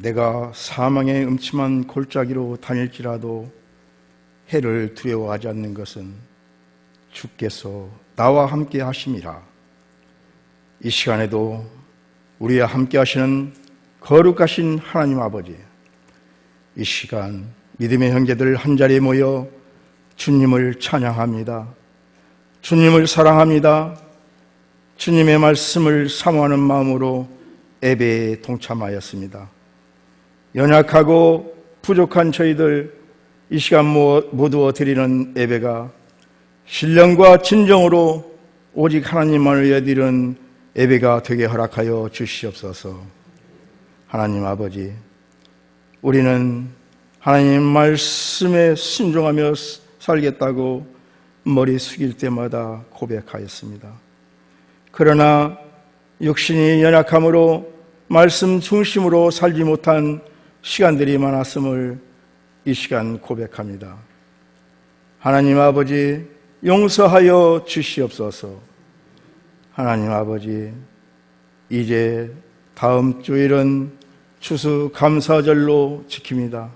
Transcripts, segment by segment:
내가 사망의 음침한 골짜기로 다닐지라도 해를 두려워하지 않는 것은 주께서 나와 함께 하심이라. 이 시간에도 우리와 함께 하시는 거룩하신 하나님 아버지, 이 시간 믿음의 형제들 한 자리에 모여 주님을 찬양합니다. 주님을 사랑합니다. 주님의 말씀을 사모하는 마음으로 예배에 동참하였습니다. 연약하고 부족한 저희들 이 시간 모두어 드리는 예배가 신령과 진정으로 오직 하나님만을 위해 드리는 예배가 되게 허락하여 주시옵소서. 하나님 아버지, 우리는 하나님 말씀에 순종하며 살겠다고 머리 숙일 때마다 고백하였습니다. 그러나 육신이 연약함으로 말씀 중심으로 살지 못한 시간들이 많았음을 이 시간 고백합니다. 하나님 아버지 용서하여 주시옵소서. 하나님 아버지 이제 다음 주일은 추수 감사절로 지킵니다.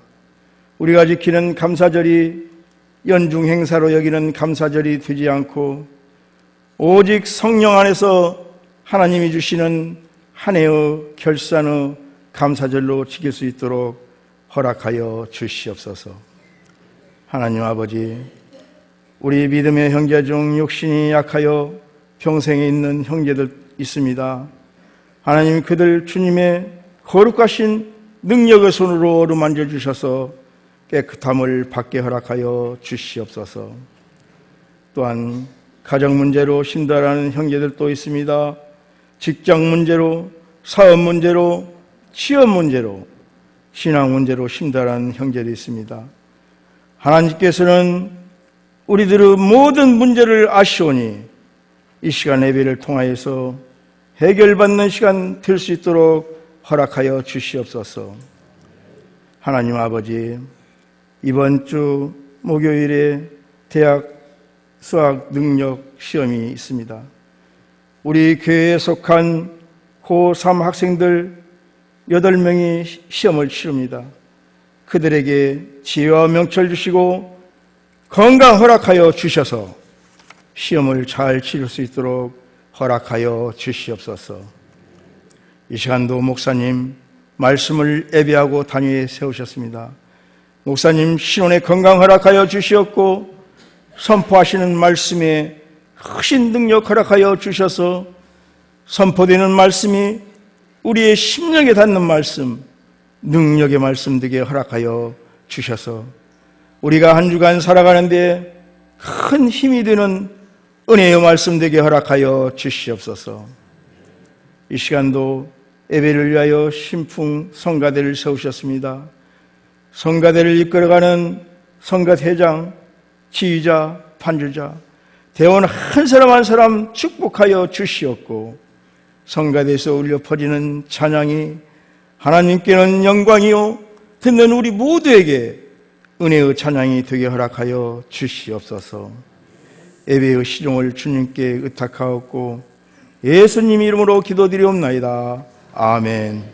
우리가 지키는 감사절이 연중 행사로 여기는 감사절이 되지 않고 오직 성령 안에서 하나님이 주시는 한 해의 결산의 감사절로 지킬 수 있도록 허락하여 주시옵소서. 하나님 아버지, 우리 믿음의 형제 중 육신이 약하여 평생에 있는 형제들 있습니다. 하나님 그들 주님의 거룩하신 능력의 손으로 어루만져 주셔서 깨끗함을 받게 허락하여 주시옵소서. 또한 가정 문제로 심달하는 형제들도 있습니다. 직장 문제로, 사업 문제로, 취업 문제로, 신앙 문제로 심달한 형제도 있습니다. 하나님께서는 우리들의 모든 문제를 아시오니 이 시간 예배를 통하여서 해결받는 시간 될 수 있도록 허락하여 주시옵소서. 하나님 아버지, 이번 주 목요일에 대학 수학 능력 시험이 있습니다. 우리 교회에 속한 고3 학생들 8명이 시험을 치릅니다. 그들에게 지혜와 명철 주시고 건강 허락하여 주셔서 시험을 잘 치를 수 있도록 허락하여 주시옵소서. 이 시간도 목사님 말씀을 예배하고 단위에 세우셨습니다. 목사님 신혼의 건강 허락하여 주시었고 선포하시는 말씀에 크신 능력 허락하여 주셔서 선포되는 말씀이 우리의 심령에 닿는 말씀, 능력의 말씀 되게 허락하여 주셔서 우리가 한 주간 살아가는데 큰 힘이 되는 은혜의 말씀 되게 허락하여 주시옵소서. 이 시간도 예배를 위하여 신풍 성가대를 세우셨습니다. 성가대를 이끌어가는 성가대장, 지휘자, 판주자, 대원 한 사람 한 사람 축복하여 주시었고 성가대에서 울려 퍼지는 찬양이 하나님께는 영광이요 듣는 우리 모두에게 은혜의 찬양이 되게 허락하여 주시옵소서. 예배의 시종을 주님께 의탁하옵고 예수님 이름으로 기도드리옵나이다. 아멘.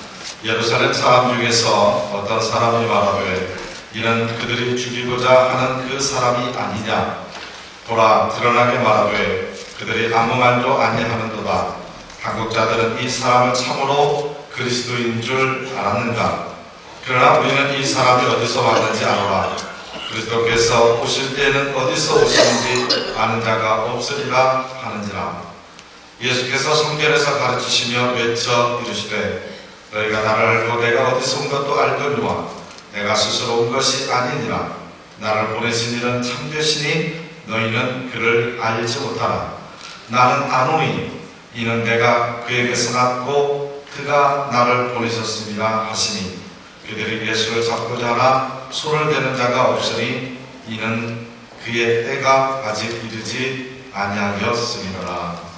예루살렘 사람 중에서 어떤 사람이 말하되 이는 그들이 죽이고자 하는 그 사람이 아니냐? 보라 드러나게 말하되 그들이 아무 말도 아니하는도다. 한국자들은 이 사람을 참으로 그리스도인 줄 알았는가? 그러나 우리는 이 사람이 어디서 왔는지 알아라. 그리스도께서 오실 때는 어디서 오시는지 아는 자가 없으리라 하는지라. 예수께서 성전에서 가르치시며 외쳐 이르시되 너희가 나를 알고 내가 어디서 온 것도 알거니와 내가 스스로 온 것이 아니니라. 나를 보내신 이는 참되시니 너희는 그를 알지 못하라. 나는 아노니 이는 내가 그에게서 났고 그가 나를 보내셨습니다 하시니 그들이 예수를 잡고자 하나 손을 대는 자가 없으니 이는 그의 때가 아직 이르지 아니하였음이더라